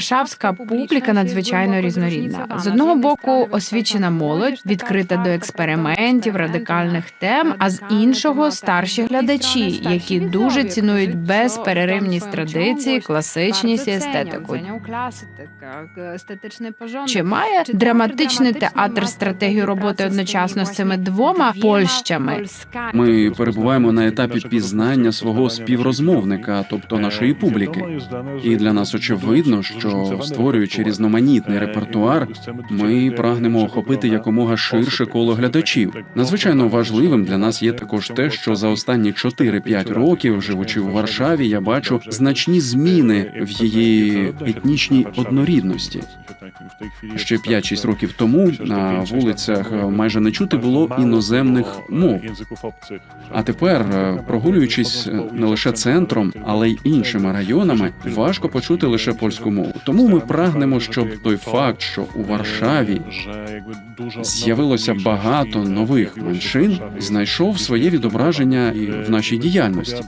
варшавська публіка надзвичайно різнорідна. З одного боку, освічена молодь, відкрита до експериментів, радикальних тем. А з іншого старші глядачі, які дуже цінують безперервність традиції, класичність і естетику. Чи має драматичний театр стратегію роботи одночасно з цими двома польщами? Ми перебуваємо на етапі пізнання свого співрозмовника, тобто нашої публіки. І для нас очевидно, що створюючи різноманітний репертуар, ми прагнемо охопити якомога ширше коло глядачів. Надзвичайно важливим для нас є також те, що за останні 4-5 років, живучи у Варшаві, я бачу значні зміни в її етнічній однорідності. Ще 5-6 років тому на вулицях майже не чути було іноземних мов. А тепер, е, прогулюючись не лише центром, але й іншими районами, важко почути лише польську мову. Тому ми прагнемо, щоб той факт, що у Варшаві з'явилося багато нових меншин, знайшов своє відображення і в нашій діяльності.